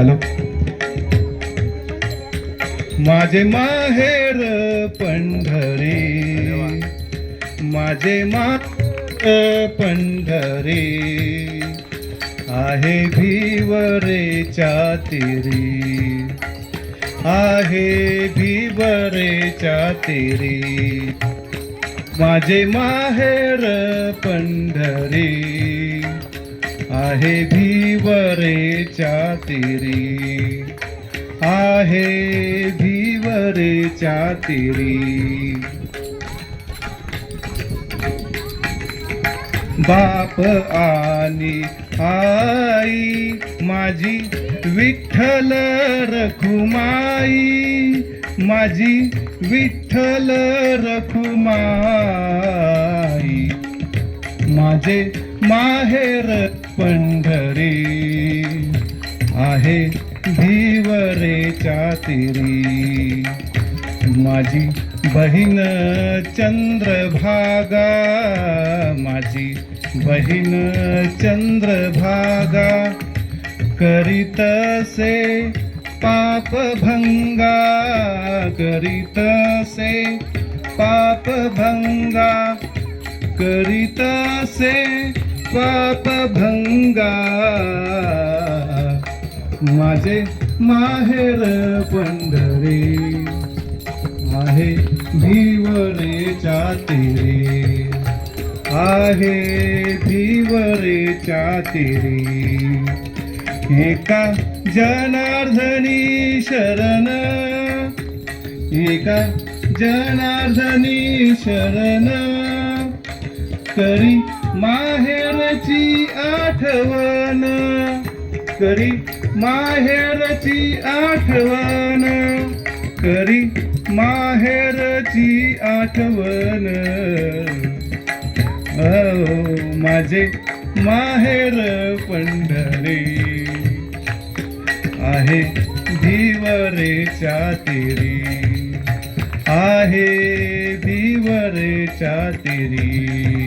Hello माझे माहेर पंढरी. माझे मा पंढरी. आहे भीवरे तिरी. आहे भीवरे तिरी. माझे माहेर पंढरी. आहे भिवरेच्या तिरी. आहे भिवरेच्या तिरी. बाप आणि आई माझी विठ्ठल रखुमाई माझी विठ्ठल रखुमाई. माझे माहेर पंढरी आहे धीवरे तिरी. माझी बहीण चंद्रभागा माझी बहीण चंद्रभागा करीतसे पापभंगा करीतसे पापभंगा करीतसे पापभंगा. माझे माहेर पंढरे आहे भिवरेच्या तिरे. आहे भिवरेच्या तिरे. एका जनार्दनी शरण एका जनार्दनी शरण. करी माहे आठवण. करी माहेरची आठवण. करी माहेरची आठवण. ओ माझे माहेर पंढरी. आहे भिवरेच्या तेरी. आहे भिवरेच्या तेरी.